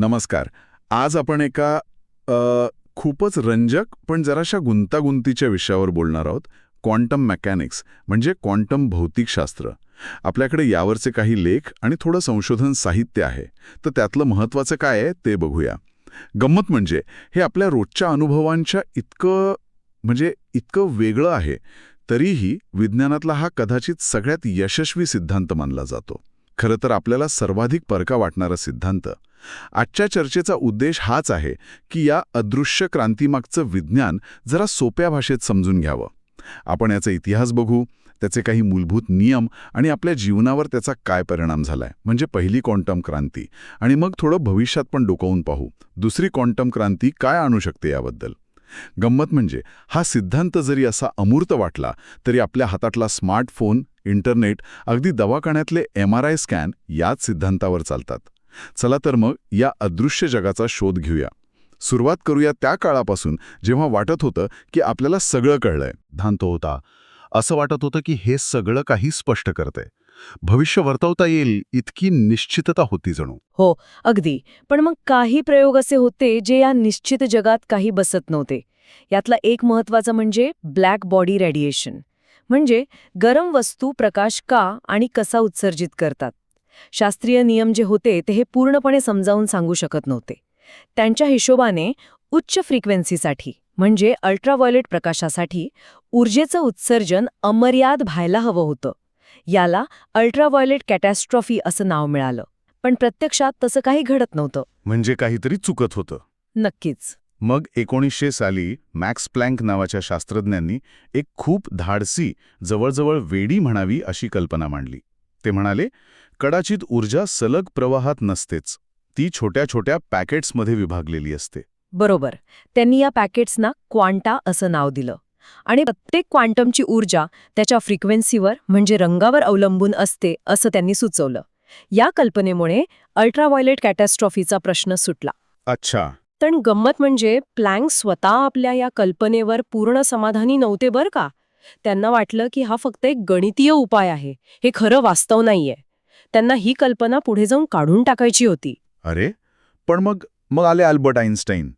नमस्कार. आज आपण एका खूपच रंजक पण जराशा गुंतागुंतीच्या विषयावर बोलणार आहोत. क्वांटम मेकॅनिक्स म्हणजे क्वांटम भौतिकशास्त्र. आपल्याकडे यावरचे काही लेख आणि थोडं संशोधन साहित्य आहे. तर त्यातलं महत्त्वाचं काय आहे ते बघूया. गंमत म्हणजे हे आपल्या रोजच्या अनुभवांच्या इतकं म्हणजे इतकं वेगळं आहे तरीही विज्ञानातला हा कदाचित सगळ्यात यशस्वी सिद्धांत मानला जातो. खरं तर आपल्याला सर्वाधिक परका वाटणारा सिद्धांत. आजच्या चर्चेचा उद्देश हाच आहे की या अदृश्य क्रांतीमागचं विज्ञान जरा सोप्या भाषेत समजून घ्यावं. आपण याचा इतिहास बघू त्याचे काही मूलभूत नियम आणि आपल्या जीवनावर त्याचा काय परिणाम झालाय. म्हणजे पहिली क्वांटम क्रांती. आणि मग थोडं भविष्यात पण डोकावून पाहू. दुसरी क्वांटम क्रांती काय आणू शकते याबद्दल? गंमत म्हणजे हा सिद्धांत जरी असा अमूर्त वाटला तरी आपल्या हातातला स्मार्टफोन इंटरनेट अगदी दवाखान्यातले एम आर आय स्कॅन याच सिद्धांतावर चालतात. चला तर मग या अदृश्य जगाचा शोध घेऊया. सुरुवात करूया त्या काळापासून जेव्हा वाटत होतं की आपल्याला सगळं कळलंय. धांत होता. असं वाटत होतं की हे सगळं काही स्पष्ट करते भविष्य वर्तवता येईल इतकी निश्चितता होती जणू. हो अगदी. पण मग काही प्रयोग असे होते जे या निश्चित जगात काही बसत नव्हते. यातला एक महत्त्वाचा म्हणजे ब्लॅक बॉडी रेडिएशन. म्हणजे गरम वस्तू प्रकाश का आणि कसा उत्सर्जित करतात? शास्त्रीय नियम जे होते ते हे पूर्णपणे समजावून सांगू शकत नव्हते. त्यांच्या हिशोबाने उच्च फ्रिक्वेन्सीसाठी म्हणजे अल्ट्राव्हायोलेट प्रकाशासाठी ऊर्जेचं उत्सर्जन अमर्याद व्हायला हवं होतं. याला अल्ट्राव्हायोलेट कॅटॅस्ट्रॉफी असं नाव मिळालं. पण प्रत्यक्षात तसं काही घडत नव्हतं. म्हणजे काहीतरी चुकत होतं. नक्कीच. मग एकोणीसशे साली मॅक्स प्लँक नावाच्या शास्त्रज्ञांनी एक खूप धाडसी जवळजवळ वेडी म्हणावी अशी कल्पना मांडली. ते म्हणाले कदाचित ऊर्जा सलग प्रवाहात नसतेच. ती छोट्या छोट्या पॅकेट्समध्ये विभागलेली असते. बरोबर. त्यांनी या पॅकेट्सना क्वांटा असं नाव दिलं. आणि प्रत्येक क्वांटमची ऊर्जा त्याच्या फ्रिक्वेन्सीवर म्हणजे रंगावर अवलंबून असते असं त्यांनी सुचवलं. या कल्पनेमुळे अल्ट्राव्हायोलेट कॅटॅस्ट्रॉफीचा प्रश्न सुटला. अच्छा. पण गंमत म्हणजे प्लँक स्वतः आपल्या या कल्पनेवर पूर्ण समाधानी नव्हते बरं का? त्यांना वाटलं की हा फक्त एक गणितीय उपाय आहे. हे खरं वास्तव नाहीये. त्यांना ही कल्पना पुढे जाऊन काढून टाकायची होती. अरे पण मग मग आले अल्बर्ट आईन्स्टाईन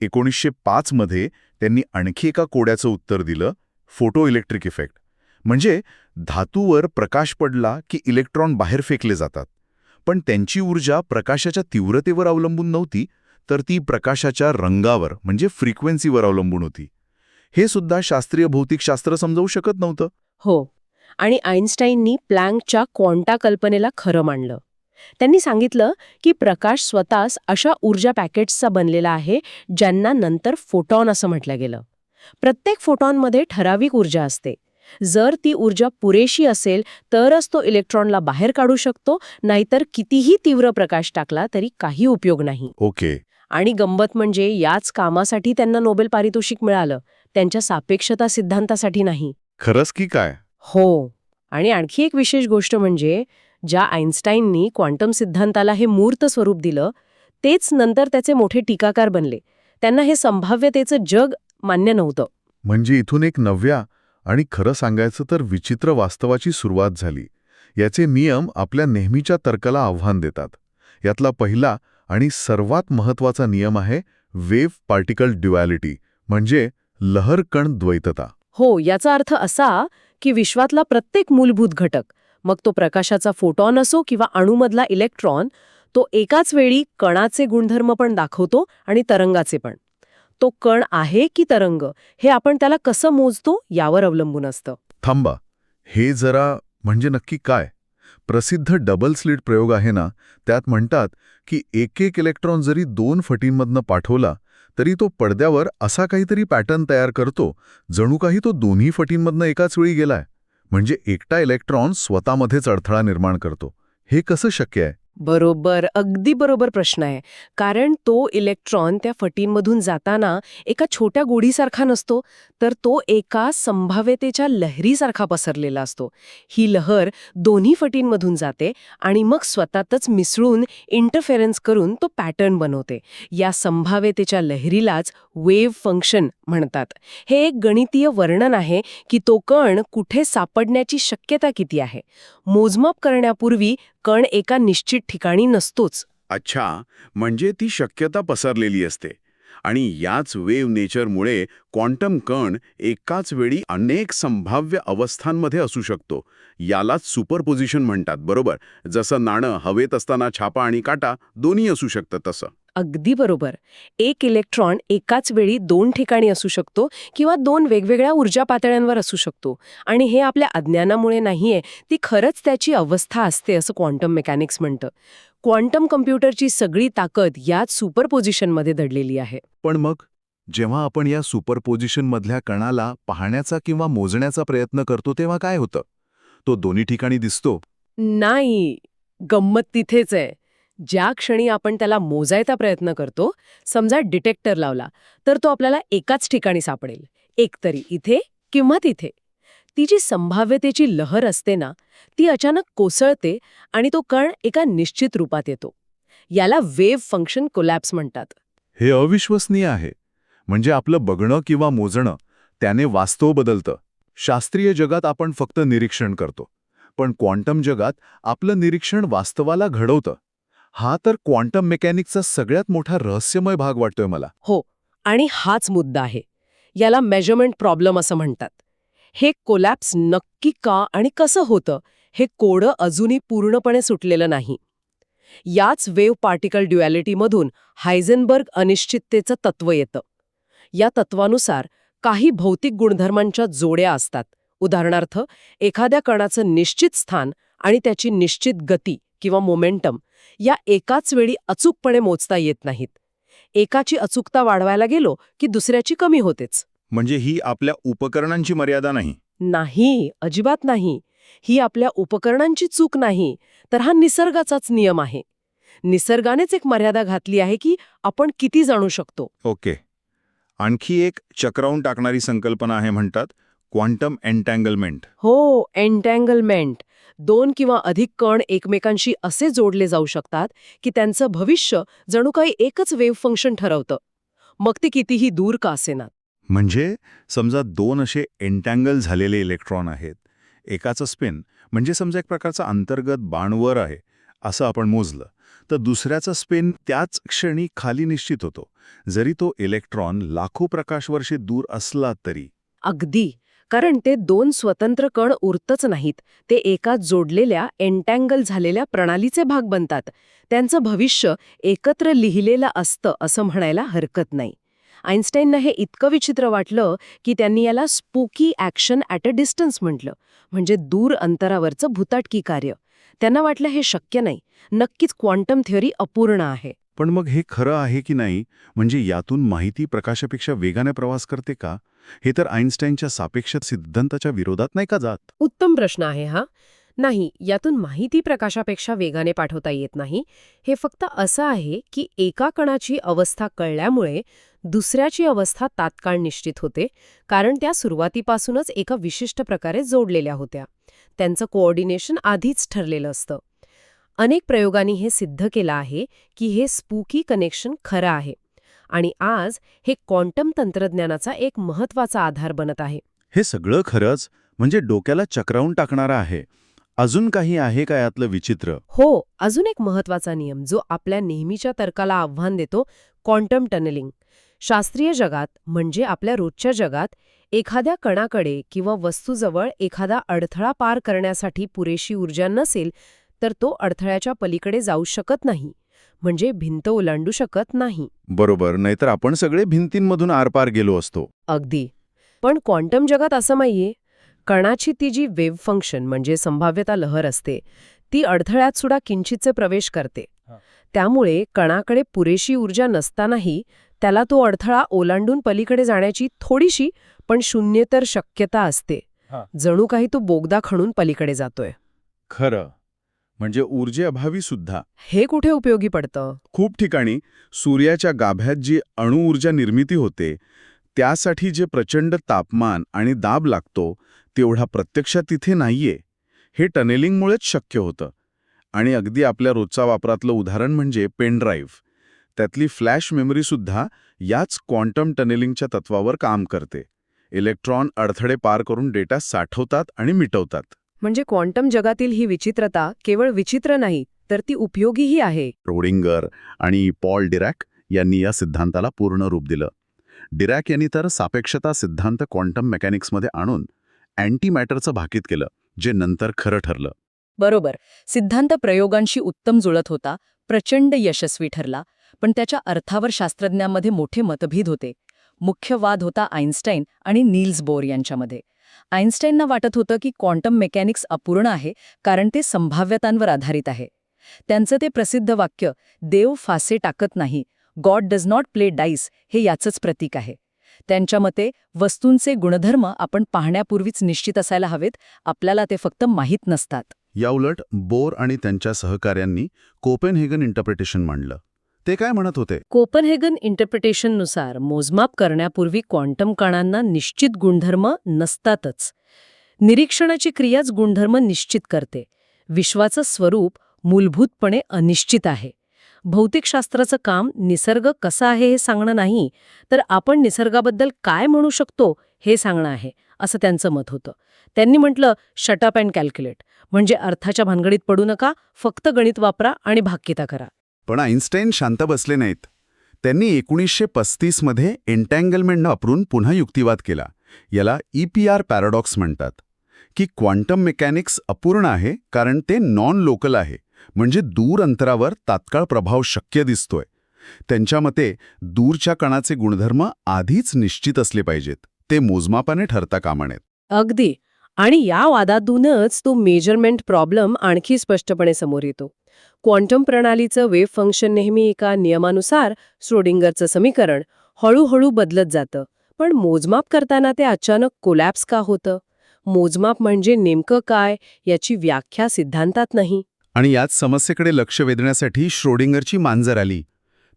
एकोणीसशे पाचमध्ये त्यांनी आणखी एका कोड्याचं उत्तर दिलं फोटो इलेक्ट्रिक इफेक्ट. म्हणजे धातूवर प्रकाश पडला की इलेक्ट्रॉन बाहेर फेकले जातात. पण त्यांची ऊर्जा प्रकाशाच्या तीव्रतेवर अवलंबून नव्हती तर ती प्रकाशाच्या रंगावर म्हणजे फ्रिक्वेन्सीवर अवलंबून होती. हे सुद्धा शास्त्रीय भौतिकशास्त्र समजावू शकत नव्हतं. हो. आणि आईन्स्टाईननी प्लँकच्या क्वांटा कल्पनेला खरं मांडलं त्यांनी सांगितलं की प्रकाश स्वतःच अशा ऊर्जा पॅकेट्सचा बनलेला आहे ज्यांना नंतर फोटॉन असं म्हटलं गेलं. प्रत्येक फोटॉनमध्ये ठराविक ऊर्जा असते. जर ती ऊर्जा पुरेशी असेल तरच तो इलेक्ट्रॉनला बाहेर काढू शकतो नाहीतर कितीही तीव्र प्रकाश टाकला तरी काही उपयोग नाही. ओके. आणि गंमत म्हणजे याच कामासाठी त्यांना नोबेल पारितोषिक मिळालं. त्यांच्या सापेक्षता सिद्धांतासाठी नाही. खरंच की काय? हो. आणि आणखी एक विशेष गोष्ट म्हणजे ज्या आईन्स्टाईननी क्वांटम सिद्धांताला हे मूर्त स्वरूप दिलं तेच नंतर त्याचे मोठे टीकाकार बनले. त्यांना हे संभाव्यतेचं जग मान्य नव्हतं. म्हणजे इथून एक नव्या आणि खरं सांगायचं तर विचित्र वास्तवाची सुरुवात झाली. याचे नियम आपल्या नेहमीच्या तर्काला आव्हान देतात. यातला पहिला आणि सर्वात महत्त्वाचा नियम आहे वेव्ह पार्टिकल ड्युॲलिटी म्हणजे लहर कण द्वैतता. हो याचा अर्थ असा की विश्वातला प्रत्येक मूलभूत घटक मग तो प्रकाशाचा फोटॉन असो किंवा अणुमधला इलेक्ट्रॉन तो एकाच वेळी कणाचे गुणधर्म पण दाखवतो आणि तरंगाचे पण. तो कण आहे की तरंग हे आपण त्याला कसं मोजतो यावर अवलंबून असतं. थांबा हे जरा म्हणजे नक्की काय? प्रसिद्ध डबल स्लिट प्रयोग आहे ना त्यात म्हणतात की एक एक इलेक्ट्रॉन जरी दोन फटींमधनं पाठवला तरी तो पडद्यावर असा काहीतरी पॅटर्न तयार करतो जणू काही तो दोन्ही फटींमधनं एकाच वेळी गेलाय. म्हणजे एकटा इलेक्ट्रॉन स्वतःमध्येच अडथळा निर्माण करतो. हे कसं शक्य आहे? बरोबर अगदी बरोबर प्रश्न आहे. कारण तो इलेक्ट्रॉन त्या फटींमधून जाताना एका छोट्या गोडीसारखा नसतो तर तो एका संभाव्यतेच्या लहरीसारखा पसरलेला असतो. ही लहर दोन्ही फटींमधून जाते आणि मग स्वतःतच मिसळून इंटरफेरन्स करून तो पॅटर्न बनवते. या संभाव्यतेच्या लहरीलाच वेव्ह फंक्शन म्हणतात. हे एक गणितीय वर्णन आहे की तो कण कुठे सापडण्याची शक्यता किती आहे. मोजमाप करण्यापूर्वी कण एका निश्चित ठिकाणी नसतोच. अच्छा म्हणजे ती शक्यता पसरलेली असते. आणि याच वेव्ह नेचरमुळे क्वांटम कण एकाच वेळी अनेक संभाव्य अवस्थांमध्ये असू शकतो. यालाच सुपरपोजिशन म्हणतात बरोबर? जसं नाणं हवेत असताना छापा आणि काटा दोन्ही असू शकतं तसं. अगदी बरोबर. एक इलेक्ट्रॉन एकाच वेळी दोन ठिकाणी असू शकतो किंवा दोन वेगवेगळ्या ऊर्जा पातळ्यांवर असू शकतो. आणि हे आपल्या अज्ञानामुळे नाहीये ती खरंच त्याची अवस्था असते असं क्वांटम मेकॅनिक्स म्हणतं. क्वांटम कम्प्युटरची सगळी ताकद याच सुपरपोजिशनमध्ये दडलेली आहे. पण मग? जेव्हा आपण या सुपरपोजिशनमधल्या कणाला पाहण्याचा किंवा मोजण्याचा प्रयत्न करतो तेव्हा काय होतं? तो दोन्ही ठिकाणी दिसतो. नाही. गंमत तिथेच आहे. ज्या क्षणी आपण त्याला मोजायचा प्रयत्न करतो समजा डिटेक्टर लावला तर तो आपल्याला एकाच ठिकाणी सापडेल एकतरी इथे किंवा तिथे. ती जी संभाव्यतेची लहर असते ना ती अचानक कोसळते आणि तो कण एका निश्चित रूपात येतो. याला वेव्ह फंक्शन कोलॅप्स म्हणतात. हे अविश्वसनीय आहे. म्हणजे आपलं बघणं किंवा मोजणं त्याने वास्तव बदलतं. शास्त्रीय जगात आपण फक्त निरीक्षण करतो. पण क्वांटम जगात आपलं निरीक्षण वास्तवाला घडवतं. हा तर क्वांटम मेकॅनिकचा सगळ्यात मोठा रहस्यमय भाग वाटतोय मला. हो आणि हाच मुद्दा आहे. याला मेजरमेंट प्रॉब्लेम असं म्हणतात. हे कोलॅप्स नक्की का आणि कसं होतं हे कोडं अजूनही पूर्णपणे सुटलेलं नाही. याच वेव्ह पार्टिकल ड्युॲलिटीमधून हायझेनबर्ग अनिश्चिततेचं तत्व येतं. या तत्वानुसार काही भौतिक गुणधर्मांच्या जोड्या असतात. उदाहरणार्थ एखाद्या कणाचं निश्चित स्थान आणि त्याची निश्चित गती किंवा मोमेंटम या एकाच वेळी अचूकपणे मोजता येत नाहीत. एकाची अचूकता वाढवायला गेलो की दुसऱ्याची कमी होतेच. म्हणजे ही आपल्या उपकरणांची मर्यादा नाही. नाही अजिबात नाही. ही आपल्या उपकरणांची चूक नाही तर हा निसर्गाचाच नियम आहे. निसर्गानेच एक मर्यादा घातली आहे की आपण किती जाणू शकतो. ओके. आणखी एक चक्रावून टाकणारी संकल्पना आहे म्हणतात क्वांटम एन्टँगलमेंट हो एन्टँगलमेंट दोन किंवा अधिक कण एकमेकांशी असे जोडले जाऊ शकतात की त्यांचं भविष्य जणू काही एकच वेव्ह फंक्शन ठरवतं. मग ते कितीही दूर का असेना. म्हणजे समजा दोन असे एन्टँगल झालेले इलेक्ट्रॉन आहेत. एकाचं स्पिन म्हणजे समजा एक प्रकारचा अंतर्गत बाणवर आहे असं आपण मोजलं. तर दुसऱ्याचा स्पिन त्याच क्षणी खाली निश्चित होतो. जरी तो इलेक्ट्रॉन लाखो प्रकाशवर्षे दूर असला तरी. अगदी. कारण ते दोन स्वतंत्र कण उरतच नाहीत. ते एका जोडलेल्या एन्टँगल झालेल्या प्रणालीचे भाग बनतात. त्यांचं भविष्य एकत्र लिहिलेलं असतं असं म्हणायला हरकत नाही. आईन्स्टाईननं हे इतकं विचित्र वाटलं की त्यांनी याला spooky action at a distance म्हटलं. म्हणजे दूर अंतरावरचं भूताटकी कार्य. त्यांना वाटलं हे शक्य नाही. नक्कीच क्वांटम थिअरी अपूर्ण आहे. पण मग हे खरं आहे की नाही? म्हणजे यातून माहिती प्रकाशापेक्षा वेगाने प्रवास करते का? हे तर आईन्स्टाईनच्या सापेक्ष सिद्धांताच्या विरोधात नाही का जात? उत्तम प्रश्न आहे हा. नाही यातून माहिती प्रकाशापेक्षा वेगाने पाठवता येत नाही. हे फक्त असं आहे की एका कणाची अवस्था कळल्यामुळे दुसऱ्याची अवस्था तात्काळ निश्चित होते कारण त्या सुरुवातीपासूनच एका विशिष्ट प्रकारे जोडलेल्या होत्या. त्यांचं कोऑर्डिनेशन आधीच ठरलेलं असतं. अनेक प्रयोगांनी हे सिद्ध केलं आहे की हे स्पूकी कनेक्शन खरं आहे. आणि आज हे क्वांटम तंत्रज्ञानाचा एक महत्त्वाचा आधार बनत आहे. हे सगळं खरंच म्हणजे डोक्याला चक्रावून टाकणारं आहे. अजून काही आहे का यातलं विचित्र? हो अजून एक महत्त्वाचा नियम जो आपल्या नेहमीच्या तर्काला आव्हान देतो क्वांटम टनलिंग. शास्त्रीय जगात म्हणजे आपल्या रोजच्या जगात एखाद्या कणाकडे किंवा वस्तूजवळ एखादा अडथळा पार करण्यासाठी पुरेशी ऊर्जा नसेल तर तो अडथळ्याच्या पलीकडे जाऊ शकत नाही. म्हणजे भिंत ओलांडू शकत नाही. बरोबर नाहीतर आपण सगळे भिंतींमधून आरपार गेलो असतो. अगदी. पण क्वांटम जगात असं नाहीये. कणाची ती जी वेव्ह फंक्शन म्हणजे संभाव्यता लहर असते ती अडथळ्यात सुद्धा किंचितचे प्रवेश करते. त्यामुळे कणाकडे पुरेशी ऊर्जा नसतानाही त्याला तो अडथळा ओलांडून पलीकडे जाण्याची थोडीशी पण शून्यतर शक्यता असते. जणू काही तो बोगदा खणून पलीकडे जातोय. खरं. म्हणजे ऊर्जेअभावी सुद्धा. हे कुठे उपयोगी पडतं? खूप ठिकाणी सूर्याच्या गाभ्यात जी अणुऊर्जा निर्मिती होते त्यासाठी जे प्रचंड तापमान आणि दाब लागतो तेवढा प्रत्यक्षात तिथे नाहीये. हे टनेलिंगमुळेच शक्य होतं. आणि अगदी आपल्या रोजच्या वापरातलं उदाहरण म्हणजे पेनड्राईव्ह. त्यातली फ्लॅश मेमरीसुद्धा याच क्वांटम टनेलिंगच्या तत्वावर काम करते. इलेक्ट्रॉन अडथळे पार करून डेटा साठवतात आणि मिटवतात. म्हणजे क्वांटम जगातील ही विचित्रता केवळ विचित्र नाही तर ती उपयोगीही आहे. रोडिंगर आणि पॉल डिरॅक यांनी या सिद्धांताला पूर्ण रूप दिलं. डिरॅक यांनी तर सापेक्षता सिद्धांत क्वांटम मेकॅनिक्समध्ये आणून अँटी मॅटरचं भाकीत केलं जे नंतर खरं ठरलं. बरोबर सिद्धांत प्रयोगांशी उत्तम जुळत होता प्रचंड यशस्वी ठरला पण त्याच्या अर्थावर शास्त्रज्ञांमध्ये मोठे मतभेद होते. मुख्य वाद होता आईन्स्टाईन आणि नील्स बोर यांच्यामध्ये. आईन्स्टाईनना वाटत होतं की क्वांटम मेकॅनिक्स अपूर्ण आहे कारण ते संभाव्यतांवर आधारित आहे. त्यांचं ते प्रसिद्ध वाक्य देव फासे टाकत नाही God does not play dice हे याचंच प्रतीक आहे. त्यांच्या मते वस्तूंचे गुणधर्म आपण पाहण्यापूर्वीच निश्चित असायला हवेत आपल्याला ते फक्त माहीत नसतात. याउलट बोर आणि त्यांच्या सहकाऱ्यांनी कोपेनहेगन इंटरप्रिटेशन मांडलं. ते काय म्हणत होते? कोपनहेगन इंटरप्रिटेशननुसार मोजमाप करण्यापूर्वी क्वांटम कणांना निश्चित गुणधर्म नसतातच. निरीक्षणाची क्रियाच गुणधर्म निश्चित करते. विश्वाचं स्वरूप मूलभूतपणे अनिश्चित आहे. भौतिकशास्त्राचं काम निसर्ग कसा आहे हे सांगणं नाही तर आपण निसर्गाबद्दल काय म्हणू शकतो हे सांगणं आहे असं त्यांचं मत होतं. त्यांनी म्हटलं शटअप अँड कॅल्क्युलेट म्हणजे अर्थाच्या भानगडीत पडू नका फक्त गणित वापरा आणि भाकिता करा. पण आईन्स्टाईन शांत बसले नाहीत. त्यांनी एकोणीसशे पस्तीसमध्ये एन्टँगलमेंट वापरून पुन्हा युक्तिवाद केला. याला ई पी आर पॅराडॉक्स म्हणतात. की क्वांटम मेकॅनिक्स अपूर्ण आहे कारण ते नॉन लोकल आहे. म्हणजे दूर अंतरावर तात्काळ प्रभाव शक्य दिसतोय. त्यांच्या मते दूरच्या कणाचे गुणधर्म आधीच निश्चित असले पाहिजेत. ते मोजमापाने ठरता कामा नयेत. अगदी. आणि या वादातूनच तो मेजरमेंट प्रॉब्लेम आणखी स्पष्टपणे समोर येतो. क्वांटम प्रणालीचं वेव्ह फंक्शन नेहमी एका नियमानुसार श्रोडिंगरचं समीकरण हळूहळू बदलत जातं. पण मोजमाप करताना ते अचानक कोलॅप्स का होतं? मोजमाप म्हणजे नेमकं काय? याची व्याख्या सिद्धांतात नाही. आणि याच समस्येकडे लक्ष वेधण्यासाठी श्रोडिंगरची मांजर आली.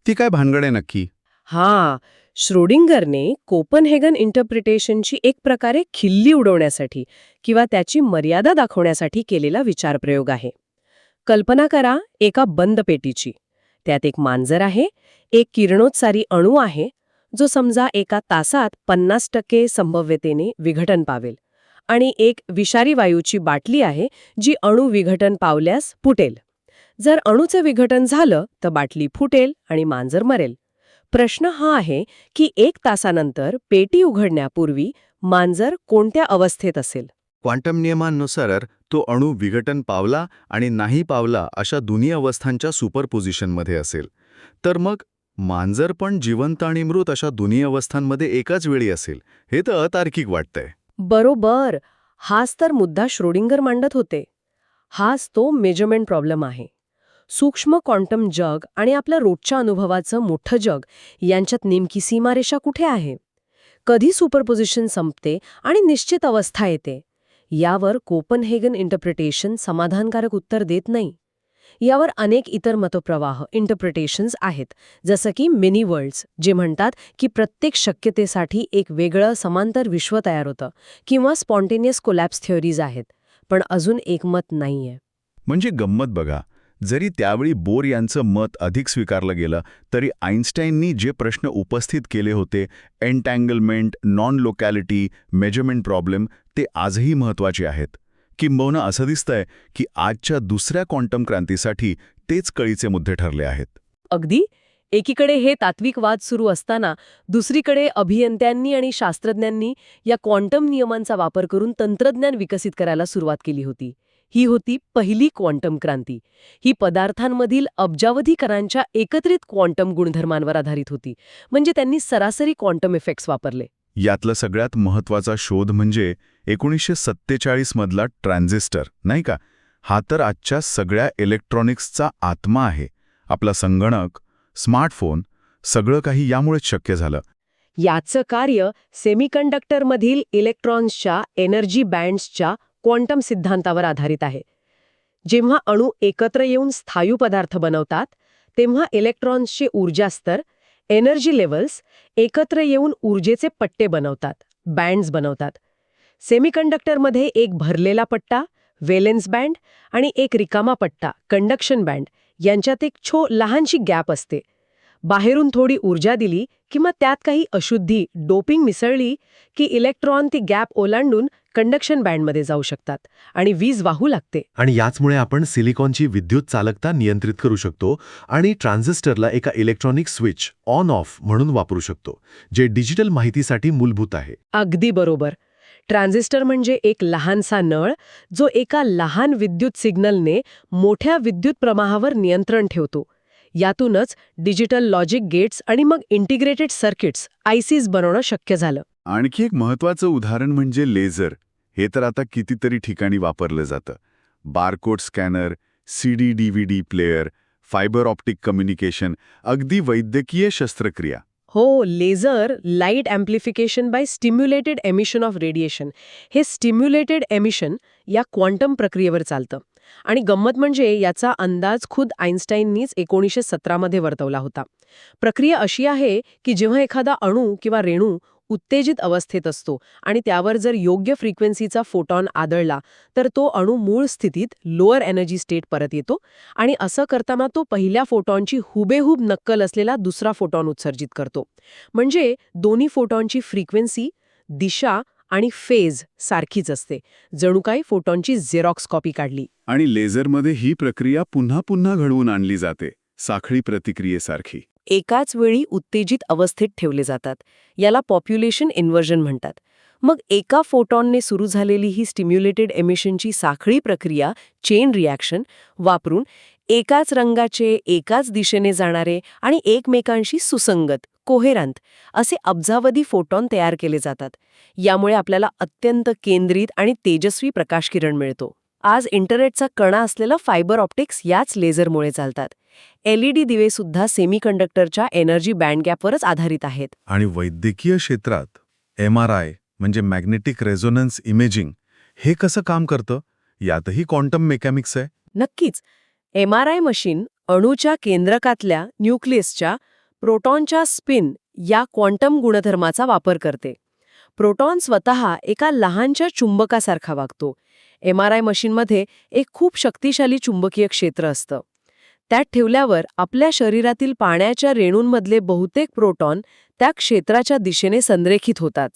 ती काय भानगड नक्की? हा श्रोडिंगरने कोपनहेगन इंटरप्रिटेशनची एक प्रकारे खिल्ली उडवण्यासाठी किंवा त्याची मर्यादा दाखवण्यासाठी केलेला विचारप्रयोग आहे. कल्पना करा एका बंद पेटीची. त्यात एक मांजर आहे एक किरणोत्सारी अणू आहे जो समजा एका तासात पन्नास टक्के संभाव्यतेने विघटन पावेल आणि एक विषारी वायूची बाटली आहे जी अणू विघटन पावल्यास फुटेल. जर अणूचं विघटन झालं तर बाटली फुटेल आणि मांजर मरेल. प्रश्न हा आहे की एक तासानंतर पेटी उघडण्यापूर्वी मांजर कोणत्या अवस्थेत असेल? क्वांटम नियमांनुसार तो अणू विघटन पावला आणि नाही पावला अशा दोन्ही अवस्थांच्या सुपरपोजिशनमध्ये असेल. तर मग मांजर पण जिवंत आणि मृत अशा दोन्ही अवस्थांमध्ये एकाच वेळी असेल. हे तर अतार्किक वाटतंय. बरोबर. हाच तर मुद्दा श्रोडिंगर मांडत होते. हाच तो मेजरमेंट प्रॉब्लेम आहे. सूक्ष्म क्वांटम जग आणि आपल्या रोजच्या अनुभवाचं मोठं जग यांच्यात नेमकी सीमारेषा कुठे आहे? कधी सुपरपोजिशन संपते आणि निश्चित अवस्था येते? यावर कोपनहेगन इंटरप्रिटेशन समाधानकारक उत्तर देत नाही. यावर अनेक इतर मतप्रवाह इंटरप्रिटेशन्स आहेत जसं की मिनी वर्ल्ड्स जे म्हणतात की प्रत्येक शक्यतेसाठी एक वेगळं समांतर विश्व तयार होतं किंवा स्पॉन्टेनियस कोलॅप्स थिअरीज आहेत पण अजून एकमत नाहीये. म्हणजे गंमत बघा जरी त्यावेळी बोर यांचं मत अधिक स्वीकारलं गेलं तरी आईन्स्टाईननी जे प्रश्न उपस्थित केले होते entanglement non locality measurement problem ते आजही महत्त्वाचे आहेत. किंबहुना असं दिसतंय की आजच्या दुसऱ्या क्वांटम क्रांतीसाठी तेच कळीचे मुद्दे ठरले आहेत. अगदी? एकीकडे हे तात्विक वाद सुरू असताना दुसरीकडे अभियंत्यांनी आणि शास्त्रज्ञांनी या क्वांटम नियमांचा वापर करून तंत्रज्ञान विकसित करायला सुरुवात केली होती. ही होती पहिली क्वांटम क्रांती. ही पदार्थांमधील अब्जावधी कणांच्या एकत्रित क्वांटम गुणधर्मांवर आधारित होती. म्हणजे त्यांनी सरासरी क्वांटम इफेक्ट्स वापरले. यातला सगळ्यात महत्त्वाचा शोध म्हणजे एकोणीसशे सत्तेचाळीसमधला ट्रान्झिस्टर नाही का? हा तर आजच्या सगळ्या इलेक्ट्रॉनिक्सचा आत्मा आहे. आपला संगणक स्मार्टफोन सगळं काही यामुळेच शक्य झालं. याचं कार्य सेमीकंडक्टरमधील इलेक्ट्रॉन्सच्या एनर्जी बँड्सच्या क्वांटम सिद्धांतावर आधारित आहे. जेव्हा अणू एकत्र येऊन स्थायू पदार्थ बनवतात तेव्हा इलेक्ट्रॉन्सचे ऊर्जा स्तर एनर्जी लेव्हल्स एकत्र येऊन ऊर्जेचे पट्टे बनवतात बँड्स बनवतात. सेमीकंडक्टरमध्ये एक भरलेला पट्टा वेलेन्स बँड आणि एक रिकामा पट्टा कंडक्शन बँड यांच्यात एक छो लहानशी गॅप असते. बाहेरून थोडी ऊर्जा दिली किंवा त्यात काही अशुद्धी डोपिंग मिसळली की इलेक्ट्रॉन ती गॅप ओलांडून कंडक्शन बँडमध्ये जाऊ शकतात आणि वीज वाहू लागते. आणि याचमुळे आपण सिलिकॉनची विद्युत चालकता नियंत्रित करू शकतो आणि ट्रान्झिस्टरला एका इलेक्ट्रॉनिक स्विच ऑन ऑफ म्हणून वापरू शकतो जे डिजिटल माहितीसाठी मूलभूत आहे. अगदी बरोबर. ट्रान्झिस्टर म्हणजे एक लहानसा नळ जो एका लहान विद्युत सिग्नलने मोठ्या विद्युत प्रवाहावर नियंत्रण ठेवतो. यातूनच डिजिटल लॉजिक गेट्स आणि मग इंटिग्रेटेड सर्किट्स आयसीज बनवणं शक्य झालं. आणखी एक महत्वाचं उदाहरण म्हणजे लेझर. हे तर आता कितीतरी ठिकाणी वापरलं जातं. Barcode scanner C D D V D player fibre optic communication अगदी वैद्यकीय शस्त्रक्रिया. हो laser light amplification by stimulated emission of radiation. हे स्टिम्युलेटेड एमिशन या क्वांटम प्रक्रियेवर चालतं. आणि गंमत म्हणजे याचा अंदाज खुद आईन्स्टाईननीच एकोणीसशे सतरामध्ये वर्तवला होता. प्रक्रिया अशी आहे की जेव्हा एखादा अणू किंवा रेणू उत्तेजित अवस्थेत असतो आणि त्यावर जर योग्य फ्रिक्वेन्सीचा फोटॉन आदळला तर तो अणू मूळ स्थितीत लोअर एनर्जी स्टेट परत येतो आणि असं करताना तो पहिल्या फोटॉनची हुबेहूब नक्कल असलेला दुसरा फोटॉन उत्सर्जित करतो. म्हणजे दोन्ही फोटॉनची फ्रिक्वेन्सी दिशा आणि फेज सारखीच असते. जणू काही फोटॉनची झेरॉक्स कॉपी काढली. आणि लेझरमध्ये ही प्रक्रिया पुन्हा पुन्हा घडवून आणली जाते साखळी प्रतिक्रियेसारखी. एकाच वेळी उत्तेजित अवस्थेत ठेवले जातात. याला पॉप्युलेशन इन्व्हर्जन म्हणतात. मग एका फोटॉनने सुरू झालेली ही स्टिम्युलेटेड एमिशनची साखळी प्रक्रिया चेन रिॲक्शन वापरून एकाच रंगाचे एकाच दिशेने जाणारे आणि एकमेकांशी सुसंगत कोहेरांत असे अब्जावधी फोटॉन तयार केले जातात. यामुळे आपल्याला अत्यंत केंद्रित आणि तेजस्वी प्रकाशकिरण मिळतो. आज इंटरनेटचा कणा असलेला फायबर ऑप्टिक्स याच लेझरमुळे चालतात. एलईडी दिवे सुद्धा सेमीकंडक्टरच्या एनर्जी बँड गॅपवरच आधारित आहेत. आणि वैद्यकीय क्षेत्रात एम आर आय म्हणजे मॅग्नेटिक रेझोनन्स इमेजिंग हे कसं काम करतं? यातही क्वांटम मेकॅनिक्स आहे. नक्कीच. एम आर आय मशीन अणूच्या केंद्रकातल्या न्यूक्लियसच्या प्रोटॉनच्या स्पिन या क्वांटम गुणधर्माचा वापर करते. प्रोटॉन स्वतः एका लहानच्या चुंबकासारखा वागतो. एम आर आय मशीनमध्ये एक खूप शक्तिशाली चुंबकीय क्षेत्र असतं. त्यात ठेवल्यावर आपल्या शरीरातील पाण्याच्या रेणूंमधले बहुतेक प्रोटॉन त्या क्षेत्राच्या दिशेने संरेखित होतात.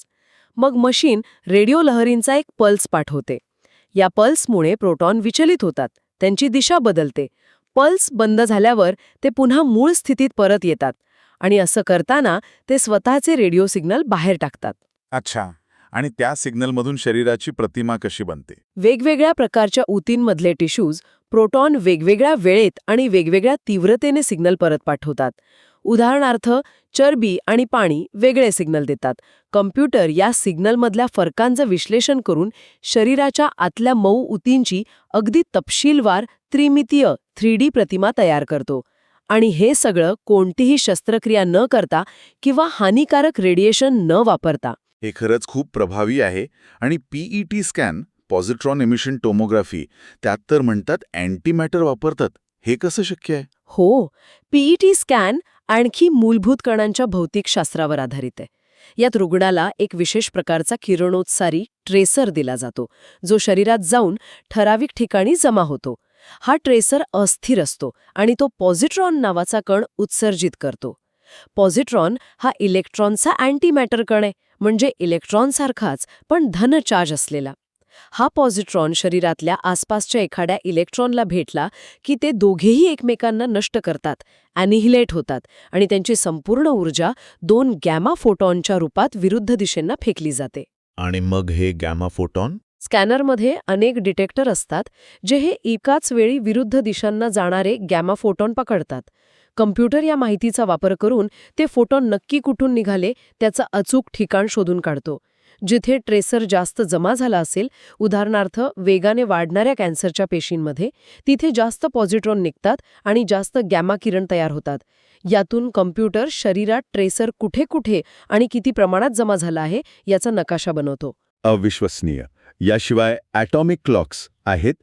मग मशीन रेडिओ लहरींचा एक पल्स पाठवते. या पल्समुळे प्रोटॉन विचलित होतात. त्यांची दिशा बदलते. पल्स बंद झाल्यावर ते पुन्हा मूळ स्थितीत परत येतात आणि असं करताना ते स्वतःचे रेडिओ सिग्नल बाहेर टाकतात. अच्छा. आणि त्या सिग्नलमधून शरीराची प्रतिमा कशी बनते? वेगवेगळ्या प्रकारच्या ऊतींमधले टिश्यूज प्रोटॉन वेगवेगळ्या वेळेत आणि वेगवेगळ्या तीव्रतेने सिग्नल परत पाठवतात. उदाहरणार्थ चरबी आणि पाणी वेगळे सिग्नल देतात. कम्प्युटर या सिग्नलमधल्या फरकांचं विश्लेषण करून शरीराच्या आतल्या मऊ ऊतींची अगदी तपशीलवार त्रिमितीय थ्री प्रतिमा तयार करतो. आणि हे सगळं कोणतीही शस्त्रक्रिया न करता किंवा हानिकारक रेडिएशन न वापरता. हे खरंच खूप प्रभावी आहे आणि PET scan positron emission tomography त्यात तर म्हणतात अँटीमॅटर वापरतात. हे कसं शक्य आहे? हो पीईटी स्कॅन आणखी मूलभूत कणांच्या भौतिकशास्त्रावर आधारित आहे. यात रुग्णाला एक विशेष प्रकारचा किरणोत्सारी ट्रेसर दिला जातो जो शरीरात जाऊन ठराविक ठिकाणी जमा होतो. हा ट्रेसर अस्थिर असतो आणि तो पॉझिट्रॉन नावाचा कण उत्सर्जित करतो. पॉझिट्रॉन हा इलेक्ट्रॉनचा अँटीमॅटर कण आहे म्हणजे इलेक्ट्रॉनसारखाच पण धन चार्ज असलेला. हा पॉझिट्रॉन शरीरातल्या आसपासच्या एखाद्या इलेक्ट्रॉनला भेटला की ते दोघेही एकमेकांना नष्ट करतात ॲनिहिलेट होतात आणि त्यांची संपूर्ण ऊर्जा दोन गॅमा फोटॉनच्या रूपात विरुद्ध दिशेंना फेकली जाते. आणि मग हे गॅमा फोटॉन? स्कॅनरमध्ये अनेक डिटेक्टर असतात जे हे एकाच वेळी विरुद्ध दिशांना जाणारे गॅमा फोटॉन पकडतात. कम्प्युटर या माहितीचा वापर करून ते फोटॉन नक्की कुठून निघाले त्याचं अचूक ठिकाण शोधून काढतो. जिथे ट्रेसर जास्त जमा झाला असेल उदाहरणार्थ वेगाने वाढणाऱ्या कॅन्सरच्या पेशींमध्ये तिथे जास्त पॉझिट्रॉन निघतात आणि जास्त गॅमा किरण तयार होतात. यातून कम्प्युटर शरीरात ट्रेसर कुठे कुठे आणि किती प्रमाणात जमा झाला आहे याचा नकाशा बनवतो. अविश्वसनीय. याशिवाय ॲटॉमिक क्लॉक्स आहेत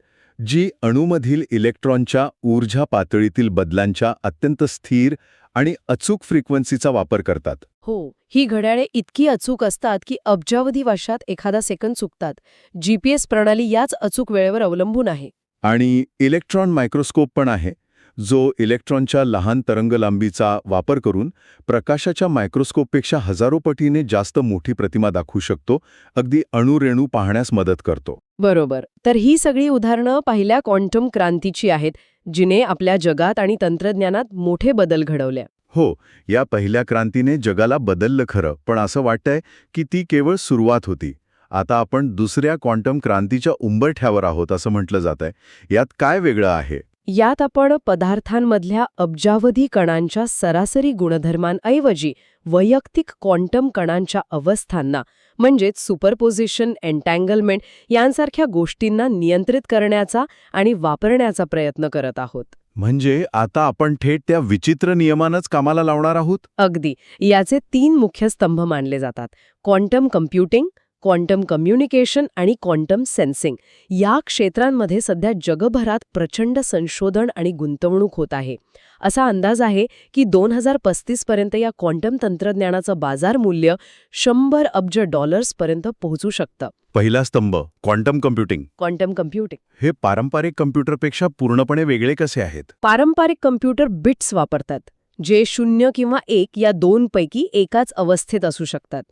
जी अणूमधील इलेक्ट्रॉनच्या ऊर्जा पातळीतील बदलांच्या अत्यंत स्थिर आणि अचूक फ्रिक्वेन्सीचा वापर करतात. हो ही घड्याळे इतकी अचूक असतात की अब्जावधी वर्षात एखादा सेकंद चुकतात. जीपीएस प्रणाली याच अचूक वेळेवर अवलंबून आहे. आणि इलेक्ट्रॉन मायक्रोस्कोप पण आहे. जो इलेक्ट्रॉनच्या लहान तरंगलांबीचा वापर करून प्रकाशाच्या मायक्रोस्कोपपेक्षा हजारो पटीने जास्त मोठी प्रतिमा दाखवू शकतो अगदी अणुरेणू पाहण्यास मदत करतो. बरोबर. तर ही सगळी उदाहरणं पहिल्या क्वांटम क्रांतीची आहेत जिने आपल्या जगात आणि तंत्रज्ञानात मोठे बदल घडवले. हो या पहिल्या क्रांतीने जगाला बदललं खरं पण असं वाटतंय की ती केवळ सुरुवात होती. आता आपण दुसऱ्या क्वांटम क्रांतीच्या उंबरठ्यावर आहोत असं म्हटलं जातंय. यात काय वेगळं आहे? यात आपण पदार्थांमधल्या अब्जावधी कणांच्या सरासरी गुणधर्मांऐवजी वैयक्तिक क्वांटम कणांच्या अवस्थांना म्हणजेच सुपरपोझिशन एन्टँगलमेंट यांसारख्या गोष्टींना नियंत्रित करण्याचा आणि वापरण्याचा प्रयत्न करत आहोत. म्हणजे आता आपण थेट त्या विचित्र नियमानच कामाला लावणार आहोत? अगदी. याचे तीन मुख्य स्तंभ मानले जातात. क्वांटम कम्प्युटिंग क्वांटम कम्युनिकेशन आणि क्वांटम सेन्सिंग या क्षेत्रांमध्ये सध्या जगभरात प्रचंड संशोधन आणि गुंतवणूक होत आहे. असा अंदाज आहे की दोन हजार पस्तीसपर्यंत या क्वांटम तंत्रज्ञानाचं बाजार मूल्य शंभर अब्ज डॉलर्सपर्यंत पोहोचू शकतं. पहिला स्तंभ क्वांटम कम्प्युटिंग क्वांटम कम्प्युटिंग हे पारंपरिक कम्प्युटरपेक्षा पूर्णपणे वेगळे कसे आहेत? पारंपरिक कम्प्युटर बिट्स वापरतात जे शून्य किंवा एक या दोनपैकी एकाच अवस्थेत असू शकतात.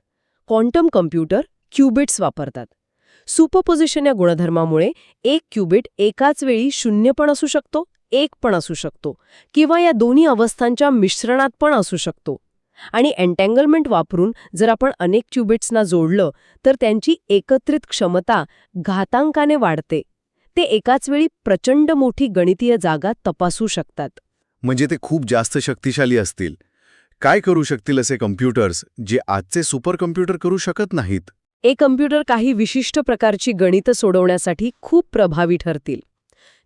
क्वांटम कम्प्युटर क्युबिट्स वापरतात. सुपरपोझिशन या गुणधर्मामुळे एक क्युबिट एकाच वेळी शून्य पण असू शकतो एक पण असू शकतो किंवा या दोन्ही अवस्थांच्या मिश्रणात पण असू शकतो. आणि एन्टँगलमेंट वापरून जर आपण अनेक क्युबिट्सना जोडलं तर त्यांची एकत्रित क्षमता घातांकाने वाढते. ते एकाच वेळी प्रचंड मोठी गणितीय जागा तपासू शकतात. म्हणजे ते खूप जास्त शक्तिशाली असतील. काय करू शकतील असे कम्प्युटर्स जे आजचे सुपर कम्प्युटर करू शकत नाहीत? ए कम्प्युटर काही विशिष्ट प्रकारची गणितं सोडवण्यासाठी खूप प्रभावी ठरतील.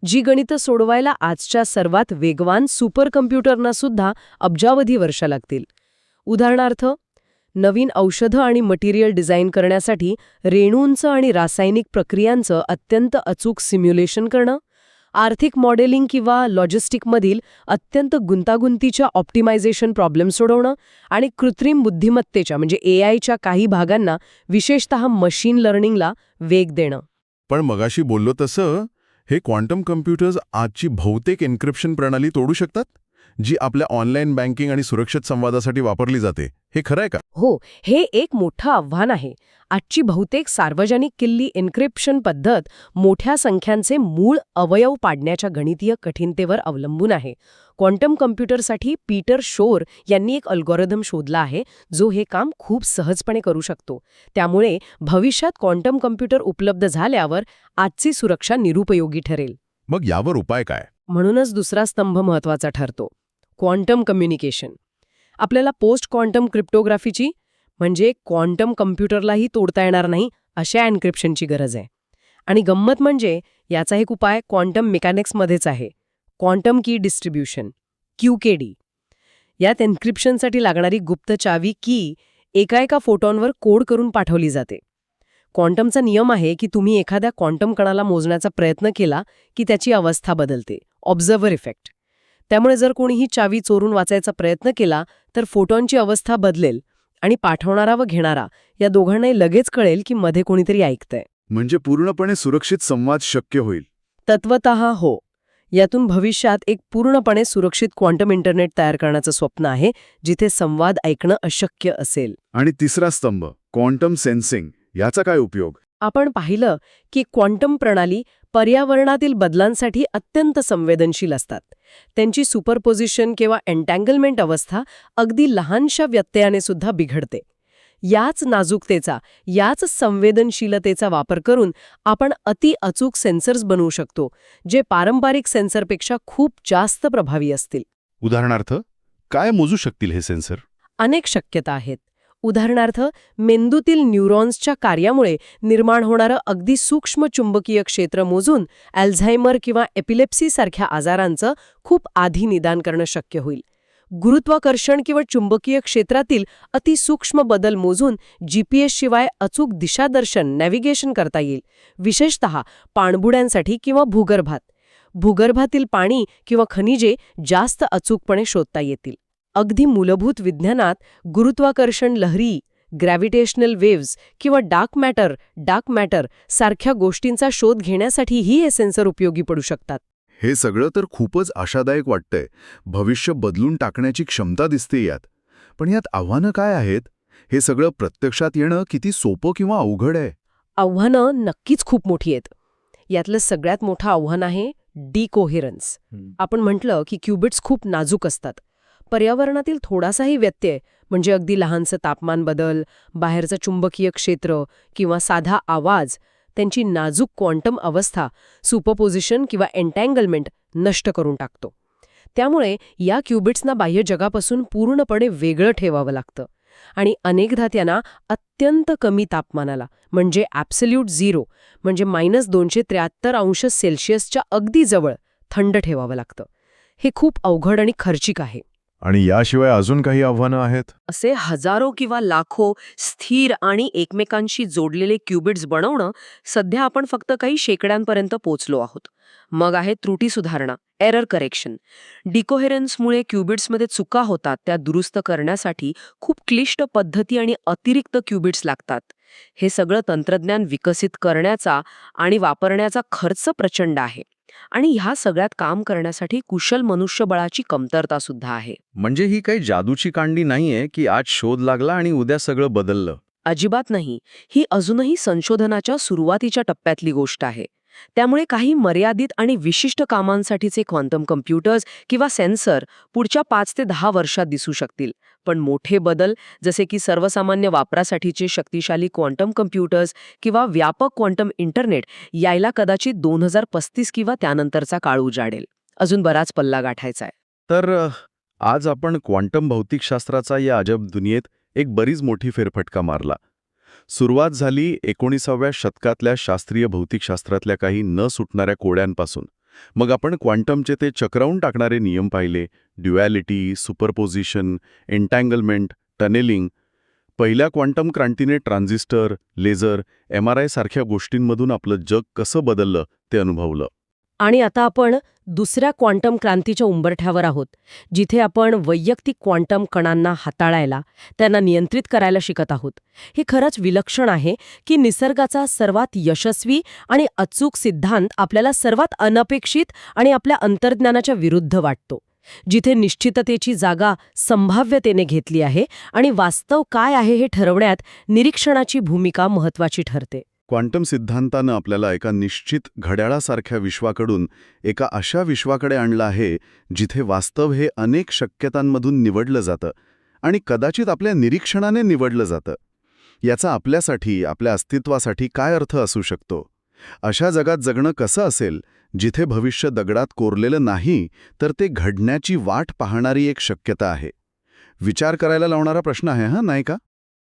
जी गणितं सोडवायला आजच्या सर्वात वेगवान सुपर कम्प्युटरना सुद्धा अब्जावधी वर्ष लागतील. उदाहरणार्थ नवीन औषधं आणि मटेरियल डिझाईन करण्यासाठी रेणूंचं आणि रासायनिक प्रक्रियांचं अत्यंत अचूक सिम्युलेशन करणं आर्थिक मॉडेलिंग किंवा लॉजिस्टिकमधील अत्यंत गुंतागुंतीच्या ऑप्टिमायझेशन प्रॉब्लेम सोडवणं आणि कृत्रिम बुद्धिमत्तेच्या म्हणजे ए आयच्या काही भागांना विशेषत मशीन लर्निंगला वेग देणं. पण मगाशी बोललो तसं हे क्वांटम कम्प्युटर्स आजची बहुतेक एन्क्रिप्शन प्रणाली तोडू शकतात? जी आपल्या ऑनलाईन बँकिंग आणि सुरक्षित संवादासाठी वापरली जाते. हे खरं आहे का? हो हे एक मोठं आव्हान आहे. आजची बहुतेक सार्वजनिक किल्ली एन्क्रिप्शन पद्धत मोठ्या संख्यांचे मूळ अवयव पाडण्याच्या गणितीय कठीणतेवर अवलंबून आहे. क्वांटम कम्प्युटरसाठी पीटर शोर यांनी एक अल्गोरिदम शोधला आहे जो हे काम खूप सहजपणे करू शकतो. त्यामुळे भविष्यात क्वांटम कम्प्युटर उपलब्ध झाल्यावर आजची सुरक्षा निरुपयोगी ठरेल. मग यावर उपाय काय? म्हणूनच दुसरा स्तंभ महत्त्वाचा ठरतो. क्वांटम कम्युनिकेशन आपल्याला पोस्ट क्वांटम क्रिप्टोग्राफीची म्हणजे क्वांटम कम्प्युटरलाही तोडता येणार नाही अशा एन्क्रिप्शनची गरज आहे. आणि गंमत म्हणजे याचा एक उपाय क्वांटम मेकॅनिक्समध्येच आहे. क्वांटम की डिस्ट्रीब्युशन क्यू के डी यात एन्क्रिप्शनसाठी लागणारी गुप्त चावी की एका एका फोटॉनवर कोड करून पाठवली जाते. क्वांटमचा नियम आहे की तुम्ही एखाद्या क्वांटम कणाला मोजण्याचा प्रयत्न केला की त्याची अवस्था बदलते. ऑब्झर्व्हर इफेक्ट त्यामुळे जर कोणी ही चावी चोरून वाचायचा प्रयत्न केला तर फोटॉनची अवस्था बदलेल आणि पाठवणारा व घेणारा या दोघांनाही लगेच कळेल की मध्ये कोणीतरी ऐकतंय. म्हणजे पूर्णपणे सुरक्षित संवाद शक्य होईल. तत्वत हो. यातून भविष्यात एक पूर्णपणे सुरक्षित क्वांटम इंटरनेट तयार करण्याचं स्वप्न आहे जिथे संवाद ऐकणं अशक्य असेल. आणि तिसरा स्तंभ क्वांटम सेन्सिंग याचा काय उपयोग? आपण पाहिलं की क्वांटम प्रणाली पर्यावरणातील बदलांसाठी अत्यंत संवेदनशील असतात. त्यांची सुपरपोझिशन किंवा एन्टँगलमेंट अवस्था अगदी लहानशा व्यत्ययाने सुद्धा बिघडते. याच नाजूकतेचा याच संवेदनशीलतेचा वापर करून आपण अति अचूक सेन्सर्स बनवू शकतो जे पारंपरिक सेन्सरपेक्षा खूप जास्त प्रभावी असतील. उदाहरणार्थ काय मोजू शकतील हे सेन्सर? अनेक शक्यता आहेत. उदाहरणार्थ मेंदूतील न्यूरॉन्सच्या कार्यामुळे निर्माण होणारं अगदी सूक्ष्म चुंबकीय क्षेत्र मोजून अल्झायमर किंवा एपिलेप्सीसारख्या आजारांचं खूप आधी निदान करणं शक्य होईल. गुरुत्वाकर्षण किंवा चुंबकीय क्षेत्रातील अतिसूक्ष्म बदल मोजून जीपीएस शिवाय अचूक दिशादर्शन नॅव्हिगेशन करता येईल. विशेषत पाणबुड्यांसाठी किंवा भूगर्भात. भूगर्भातील पाणी किंवा खनिजे जास्त अचूकपणे शोधता येतील. अगदी मूलभूत विज्ञानात गुरुत्वाकर्षण लहरी ग्रॅव्हिटेशनल वेव्ज किंवा डार्क मॅटर डार्क मॅटर सारख्या गोष्टींचा शोध घेण्यासाठीही हे सेन्सर उपयोगी पडू शकतात. हे सगळं तर खूपच आशादायक वाटतंय. भविष्य बदलून टाकण्याची क्षमता दिसते यात. पण यात आव्हानं काय आहेत? हे सगळं प्रत्यक्षात येणं किती सोपं किंवा अवघड आहे? आव्हानं नक्कीच खूप मोठी आहेत. यातलं सगळ्यात मोठं आव्हान आहे डिकोहेरन्स. आपण म्हटलं की क्युबिट्स खूप नाजूक असतात. पर्यावरणातील थोडासाही व्यत्यय म्हणजे अगदी लहानसं तापमान बदल बाहेरचं चुंबकीय क्षेत्र किंवा साधा आवाज त्यांची नाजूक क्वांटम अवस्था सुपरपोजिशन किंवा एन्टँगलमेंट नष्ट करून टाकतो. त्यामुळे या क्युबिट्सना बाह्य जगापासून पूर्णपणे वेगळं ठेवावं लागतं. आणि अनेकदा त्यांना अत्यंत कमी तापमानाला म्हणजे ॲप्सल्यूट झिरो म्हणजे मायनस दोनशे त्र्याहत्तर अंश सेल्शियसच्या अगदी जवळ थंड ठेवावं लागतं. हे खूप अवघड आणि खर्चिक आहे. आणि याशिवाय अजून काही आव्हानं आहेत? असे हजारो किंवा लाखो स्थिर आणि एकमेकांशी जोडलेले क्युबिट्स बनवणं सध्या आपण फक्त काही शेकड्यांपर्यंत पोचलो आहोत. मग आहे त्रुटी सुधारणा एरर करेक्शन. डिकोहेरन्समुळे क्युबिट्समध्ये चुका होतात त्या दुरुस्त करण्यासाठी खूप क्लिष्ट पद्धती आणि अतिरिक्त क्युबिट्स लागतात. हे सगळं तंत्रज्ञान विकसित करण्याचा आणि वापरण्याचा खर्च प्रचंड आहे. आणि ह्या सगळ्यात काम करण्यासाठी कुशल मनुष्यबळाची कमतरता सुद्धा आहे. म्हणजे ही काही जादूची कांडी नाहीये की आज शोध लागला आणि उद्या सगळं बदललं? अजिबात नाही. ही अजूनही संशोधनाच्या सुरुवातीच्या टप्प्यातली गोष्ट आहे. त्यामुळे काही मर्यादित आणि विशिष्ट कामांसाठीचे क्वांटम कम्प्युटर्स किंवा सेन्सर पुढच्या पाच ते दहा वर्षात दिसू शकतील. पण मोठे बदल जसे की सर्वसामान्य वापरासाठीचे शक्तिशाली क्वांटम कम्प्युटर्स किंवा व्यापक क्वांटम इंटरनेट यायला कदाचित दोन हजार पस्तीस किंवा त्यानंतरचा काळ उजाडेल. अजून बराच पल्ला गाठायचा आहे. तर आज आपण क्वांटम भौतिकशास्त्राचा या अजब दुनियेत एक बरीच मोठी फेरफटका मारला. सुरुवात झाली एकोणीसाव्या शतकातल्या शास्त्रीय भौतिकशास्त्रातल्या काही न सुटणाऱ्या कोड्यांपासून. मग आपण क्वांटमचे ते चक्रावून टाकणारे नियम पाहिले. Duality superposition entanglement tunnelling. पहिल्या क्वांटम क्रांतीने ट्रान्झिस्टर लेझर एम आर सारख्या गोष्टींमधून आपलं जग कसं बदललं ते अनुभवलं. आणि आता आपण दुसऱ्या क्वांटम क्रांतीच्या उंबरठ्यावर आहोत जिथे आपण वैयक्तिक क्वांटम कणांना हाताळायला त्यांना नियंत्रित करायला शिकत आहोत. हे खरंच विलक्षण आहे की निसर्गाचा सर्वात यशस्वी आणि अचूक सिद्धांत आपल्याला सर्वात अनपेक्षित आणि आपल्या अंतर्ज्ञानाच्या विरुद्ध वाटतो जिथे निश्चिततेची जागा संभाव्यतेने घेतली आहे आणि वास्तव काय आहे हे ठरवण्यात निरीक्षणाची भूमिका महत्वाची ठरते. क्वांटम सिद्धांतानं आपल्याला एका निश्चित घड्याळासारख्या विश्वाकडून एका अशा विश्वाकडे आणलं आहे जिथे वास्तव हे अनेक शक्यतांमधून निवडलं जातं आणि कदाचित आपल्या निरीक्षणाने निवडलं जातं. याचा आपल्यासाठी आपल्या अस्तित्वासाठी काय अर्थ असू शकतो? अशा जगात जगणं कसं असेल जिथे भविष्य दगडात कोरलेलं नाही तर ते घडण्याची वाट पाहणारी एक शक्यता आहे. विचार करायला लावणारा प्रश्न आहे हा नाही का?